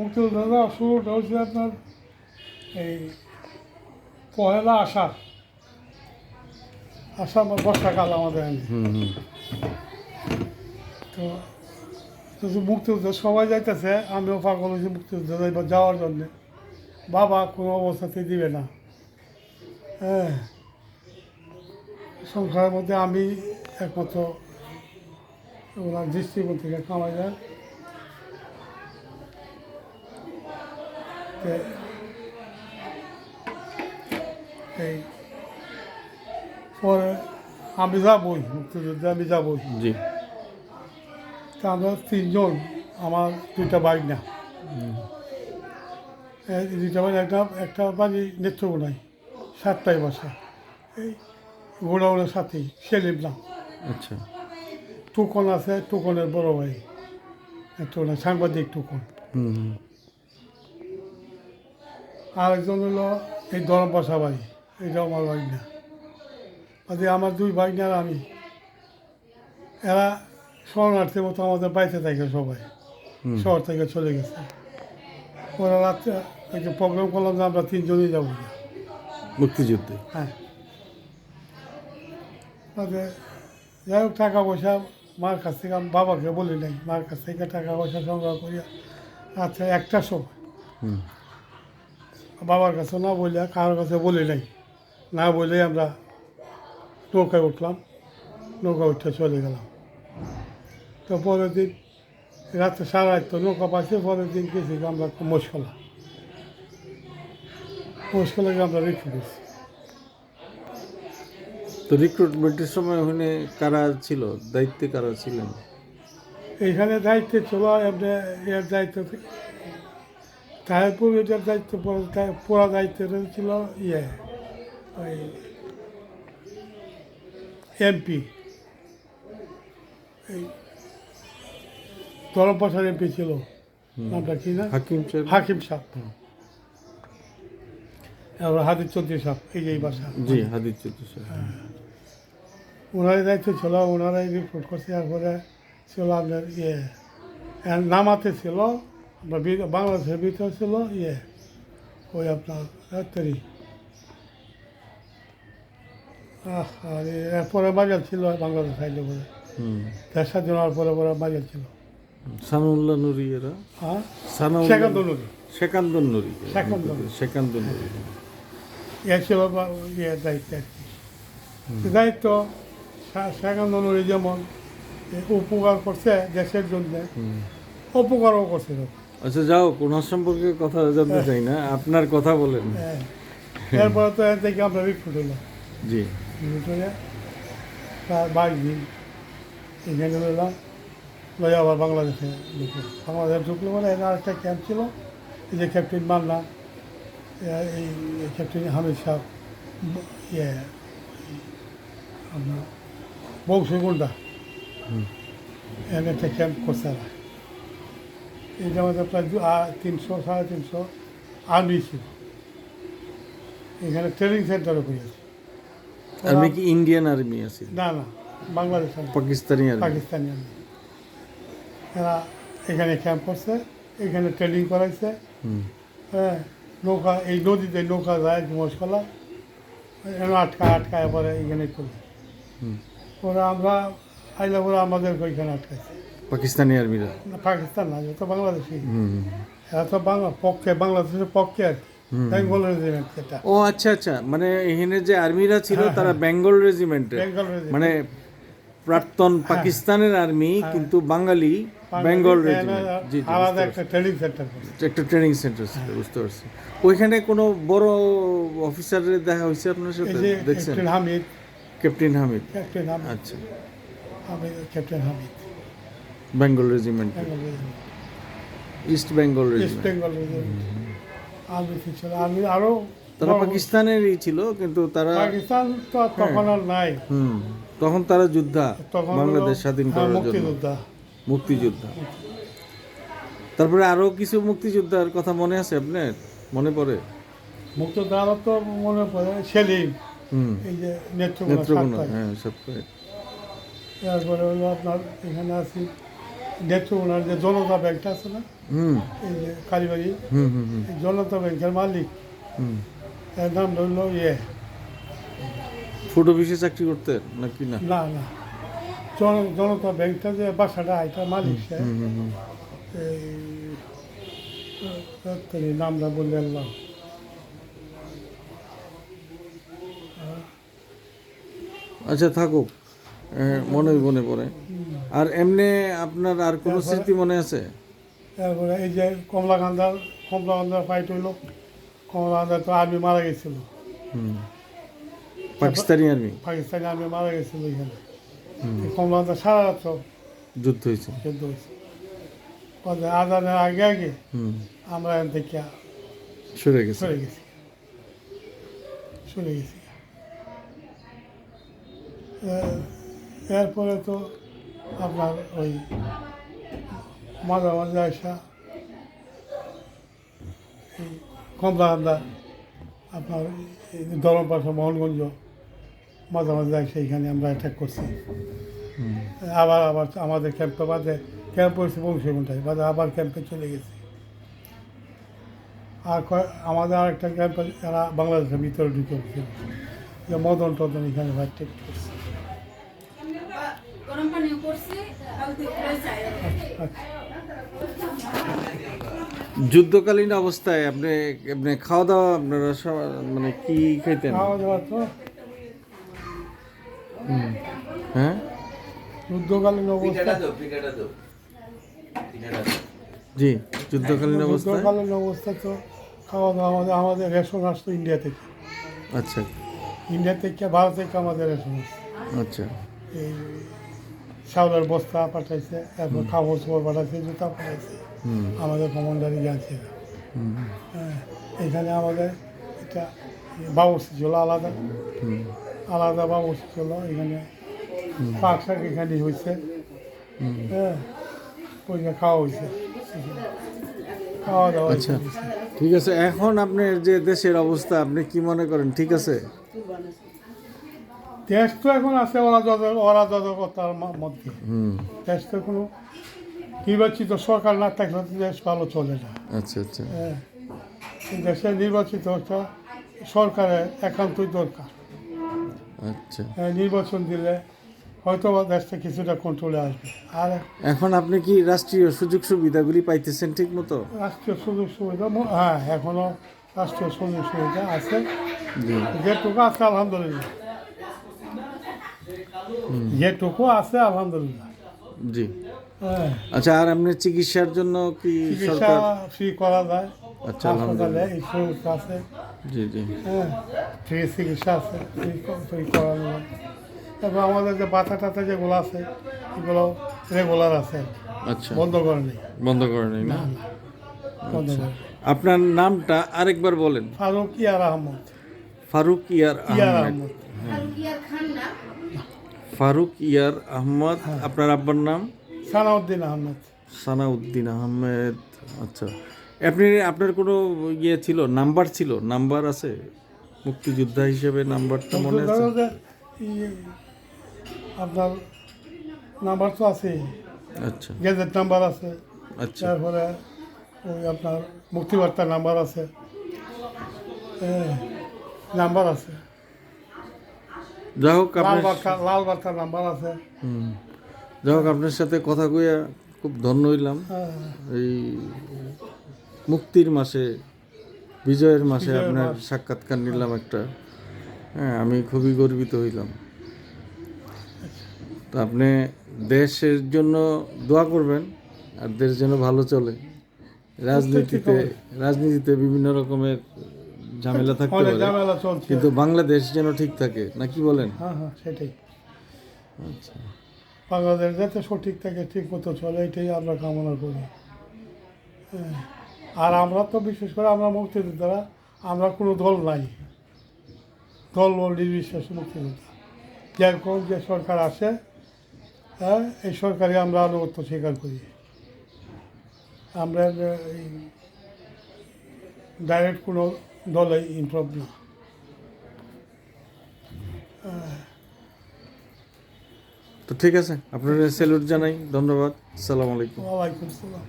মুক্তিযোদ্ধা শুরুটা হচ্ছে আপনার এই পহেলা আষাঢ়। আষাঢ় বর্ষাকাল আমাদের তো তো যে মুক্তিযুদ্ধ সবাই যাইতেছে আমিও পাগল হয়েছি মুক্তিযুদ্ধ যাইবার যাওয়ার জন্যে। বাবা কোনো অবস্থাতেই দিবে না। হ্যাঁ। সংসারের মধ্যে আমি একমাত্র ওনার দৃষ্টিকোণ থেকে কামাই যায় এই পরে আমি যাবই মুক্তিযুদ্ধে আমি যাবই জি। তা আমরা তিনজন আমার দুইটা বাইক না। দুইটা বাইক একটা একটা বাড়ি নেত্রকোনায় সাতটায় বাসা। এই গোডাউনের সাথেই সেলিম না। আচ্ছা। টুকন আছে টুকনের বড় ভাই। নেত্রকোনায় সাংবাদিক টুকন। হুম। হুম আরেকজন হলো এই দরম বাসা বাড়ি এটাও আমার বাড়ি না। আজকে আমার দুই ভাই না আর আমি। এরা শরণার্থীর মতো আমাদের বাড়িতে থাকে সবাই শহর থেকে চলে গেছে। ওরা রাত্রে যে প্রোগ্রাম করলাম যে আমরা তিনজনই যাব। মুক্তিযুদ্ধে? হ্যাঁ। যাই হোক টাকা পয়সা মার কাছ থেকে আমি বাবাকে বলি নাই। মার কাছ থেকে টাকা পয়সা সংগ্রহ করিয়া আচ্ছা একটা সময় হুম। বাবার কাছে না বলে কারোর কাছে বলি নাই। না বলে আমরা নৌকায় উঠলাম। নৌকা উঠতে চলে গেলাম। তো পরের দিন রাত্রে সারা রাত তো নৌকা পাইছে পরের দিন গেছি আমরা মশকলা মশকলা গিয়ে আমরা রেখে গেছি তো রিক্রুটমেন্টের সময় ওখানে কারা ছিল? দায়িত্বে কারা ছিলেন? এইখানে দায়িত্বে ছিল এমনি এর দায়িত্ব তারপর এটার দায়িত্ব পুরা দায়িত্ব ছিল ইয়ে ওই এমপি। এই ধরমপাশার এমপি ছিল। নামটা কি না? হাকিম হাকিম এবার হাদির চৌধুরী সাহেব এই যে এই বাসা। জি হাদির চৌধুরী সাহেব। ওনারই দায়িত্ব ছিল ওনারাই রিপোর্ট করছে তারপরে ছিল আপনার ইয়ে নামাতে ছিল। বাংলাদেশের ভিতরে ছিল ইয়ে ওই আপনার রাত্রি আহ, আর এরপরে বাজার ছিল বাংলাদেশ সাইডে পরে হওয়ার পরে পরে বাজার ছিল সানাউল্লাহ নুরি এরা হ্যাঁ দলুরি নুরি নুরি। নুরি এ ছিল ইয়ে দায়িত্ব আর কি দায়িত্ব সেখান দলুরি যেমন উপকার করছে দেশের জন্য। অপকারও করছে। আচ্ছা যাও ওনার সম্পর্কে কথা জানতে চাই না আপনার কথা বলেন। হ্যাঁ। এরপরে তো এর থেকে আমরা রিক্রুট হলাম জি। রিক্রুট হয়ে প্রায় বাইশ দিন এখানে হলাম লয়ে আবার বাংলাদেশে ঢুকলো বাংলাদেশে ঢুকলো মানে এর আরেকটা ক্যাম্প ছিল এই যে ক্যাপ্টেন মান্না এই ক্যাপ্টেন হামিদ সাহ ইয়ে আপনার বংশীগুন্ডা। এখানে একটা ক্যাম্প করছে এইটা আমাদের প্রায় তিনশো সাড়ে তিনশো আর্মি ছিল। এখানে ট্রেনিং সেন্টারও করেছে। আর্মি কি ইন্ডিয়ান আর্মি আছে না না বাংলাদেশ পাকিস্তানি আর্মি পাকিস্তানি আর্মি এরা এখানে ক্যাম্প করছে এখানে ট্রেনিং করাইছে। হ্যাঁ নৌকা এই নদীতে নৌকা যায় মশকলা এখানে আটকা আটকায় পরে এখানে চলে ওরা আমরা আইলে ওরা আমাদের ওইখানে আটকাইছে। পাকিস্তানি আর্মিরা? পাকিস্তান না এটা তো বাংলাদেশি। এরা তো বাংলা পক্ষে বাংলাদেশের পক্ষে আর বেঙ্গল রেজিমেন্ট এটা। ও আচ্ছা আচ্ছা। মানে এখানে যে আর্মিরা ছিল হ্যাঁ, তারা বেঙ্গল রেজিমেন্টের মানে প্রাক্তন পাকিস্তানের আর্মি কিন্তু বাঙালি বেঙ্গল রেজিমেন্ট আলাদা একটা ট্রেনিং সেন্টার একটা ট্রেনিং সেন্টার ছিল বুঝতে পারছি। ওইখানে কোনো বড় অফিসারের দেখা হয়েছে আপনার সাথে? দেখছেন? হামিদ। ক্যাপ্টেন হামিদ। ক্যাপ্টেন হামিদ। আচ্ছা। Hamid captain Hamid. Bengal regiment East Bengal East Bengal regiment army ছিল আর্মি আরও তারা পাকিস্তানেরই ছিল কিন্তু তারা পাকিস্তান তো তখন আর নাই। হুম তখন তারা যোদ্ধা বাংলাদেশ স্বাধীন হ্যাঁ, করার জন্য। মুক্তিযোদ্ধা। মুক্তিযোদ্ধা। তারপরে আরও কিছু মুক্তিযোদ্ধার কথা মনে আছে আপনার? মনে পড়ে? মুক্তিযোদ্ধা আমার তো মনে পড়ে সেলিম। হুম। এই যে নেত্রকোনা হ্যাঁ সবটাই তারপরে হলো আপনার এখানে আছি নেত্রকোনার যে জনতা ব্যাংকটা আছে না? হুম। এই যে কালীবাড়ি। জনতা ব্যাংকের মালিক। হুম। এর নাম হলো ইয়ে। ফুড অফিসে চাকরি করতেন নাকি না? না না। জন- জনতা ব্যাংকটা যে বাসাটা এটা মালিক সে। নামটা বললেন না। আচ্ছা থাকুক। মনে মনে পড়ে। আর এমনি আপনার আর কোনো স্মৃতি মনে আছে? তারপরে এই যে কমলাকান্দার কমলাকান্দার ফাইট হইল। কমলাকান্দার তো আর্মি মারা গেছিল। পাকিস্তানি আর্মি পাকিস্তানি আর্মি মারা গেছিল এখানে। এই কমলাকান্দা সারা রাত যুদ্ধ হয়েছে? যুদ্ধ হয়েছে। আজানের আগে আগে হুম। আমরা এখান থেকে সরে গেছে। সরে গেছি। সরে গেছি। এরপরে তো আপনার ওই মাঝে মাঝে আসা এই কমলাকান্দা আপনার দরম পাশা মোহনগঞ্জ মাঝে মাঝে আসে এখানে আমরা অ্যাটাক করছি। আবার আবার আমাদের ক্যাম্পে বাদে ক্যাম্প হয়েছে বংশীগুন্টায় বাদে আবার ক্যাম্পে চলে গেছি। আর আমাদের আরেকটা ক্যাম্পে এরা বাংলাদেশের ভিতরে ঢুকে যে মদন টদন এখানে ভাই টেক করছে। গরম পানি করছি যুদ্ধকালীন অবস্থায় আপনি আপনি খাওয়া দাওয়া আপনারা সব- মানে কি খাইতেন? খাওয়া দাওয়া তো হ্যাঁ? যুদ্ধকালীন অবস্থা। জি যুদ্ধকালীন অবস্থায় যুদ্ধকালীন অবস্থা তো খাওয়া দাওয়া আমাদের আমাদের রেশন আসতো ইন্ডিয়া থেকে। আচ্ছা। ইন্ডিয়া থেকে ভারত থেকে আমাদের রেশন আসতো। আচ্ছা। এই চাউলের বস্তা পাঠাইছে এরপর কাপড় চোপড় পাঠাইছে জুতা পাঠাইছে। আমাদের কমান্ডারি হুম হ্যাঁ এখানে আমাদের এটা বাবুর্চি ছিল আলাদা। আলাদা বাবুর্চি ছিল এখানে পাক শাক এখানে হয়েছে। হ্যাঁ ওইখানে খাওয়া হয়েছে খাওয়া দাওয়া আচ্ছা ঠিক আছে এখন আপনার যে দেশের অবস্থা আপনি কি মনে করেন ঠিক আছে? দেশ তো এখন আছে অরাজক অরাজকতার মধ্যে। হুম। দেশ তো কোনো নির্বাচিত সরকার না থাকলে তো দেশ ভালো চলে না। আচ্ছা আচ্ছা। হ্যাঁ। দেশে নির্বাচিত একটা সরকারের একান্তই দরকার। আচ্ছা। হ্যাঁ, নির্বাচন দিলে হয়তো বা দেশটা কিছুটা কন্ট্রোলে আসবে। আর এখন আপনি কি রাষ্ট্রীয় সুযোগ সুবিধাগুলি পাইতেছেন ঠিক মতো রাষ্ট্রীয় সুযোগ সুবিধা হ্যাঁ এখনও রাষ্ট্রীয় সুযোগ সুবিধা আছে। যেটুকু আছে আলহামদুলিল্লাহ। যেটুকু আছে আলহামদুলিল্লাহ। জি। হ্যাঁ। আচ্ছা আর আপনার চিকিৎসার জন্য কি সরকার ফ্রি করা যায়। আচ্ছা, হাসপাতালে এই আছে। জি জি। হ্যাঁ ফ্রি চিকিৎসা আছে ফ্রি করানো যায়। তারপর আমাদের যে বাতা টাতা যেগুলো আছে এগুলো রেগুলার আছে। আচ্ছা। বন্ধ করে নেই। বন্ধ করে নেই না? বন্ধ করে আপনার নামটা আরেকবার বলেন। ফারুক ইয়ার আহমদ। ফারুক ইয়ার ইয়ার আহমেদ। আহমদ। হালকিয়ার খান না ফারুক ইয়ার আহমদ আপনার আব্বার নাম? সানাউদ্দিন আহমদ। সানাউদ্দিন আহমেদ আচ্ছা। আপনি আপনার কোনো ইয়ে ছিল নাম্বার ছিল? নাম্বার আছে? মুক্তিযোদ্ধা হিসেবে নাম্বারটা মনে আছে? ধরো যে ই- আপনার নাম্বার তো আছে। আচ্ছা। গেজেট নাম্বার আছে। আচ্ছা। তারপরে ওই আপনার মুক্তিবার্তার নাম্বার আছে। নাম্বার আছে। যাই হোক লাল বার্তা লাল বার্তার নাম্বার আছে। যাই হোক আপনার সাথে কথা কইয়া খুব ধন্য হইলাম। হ্যাঁ, এই মুক্তির মাসে বিজয়ের মাসে আপনার সাক্ষাৎকার নিলাম একটা। হ্যাঁ আমি খুবই গর্বিত হইলাম। তো আপনি দেশের জন্য দোয়া করবেন আর দেশ যেন ভালো চলে। রাজনীতিতে রাজনীতিতে বিভিন্ন রকমের ঝামেলা থাকতে পারে। ঝামেলা চলছে। কিন্তু বাংলাদেশ যেন ঠিক থাকে না কি বলেন? হ্যাঁ হ্যাঁ সেটাই। আচ্ছা। বাংলাদেশ যাতে সঠিক থাকে ঠিক মতো চলে এটাই আমরা কামনা করি। হ্যাঁ। আর আমরা তো বিশেষ করে আমরা মুক্তিযোদ্ধারা আমরা কোনো দল নাই। দল ও নির্বিশেষ মুক্তিযোদ্ধা। যেরকম যে সরকার আসে হ্যাঁ এই সরকারে আমরা আনুগত্য স্বীকার করি। আমরা এই ডাইরেক্ট কোনো দলে ইনভলভ না। তো ঠিক আছে আপনার স্যালুট জানাই ধন্যবাদ আসসালামু আলাইকুম। ওয়ালাইকুম আসসালাম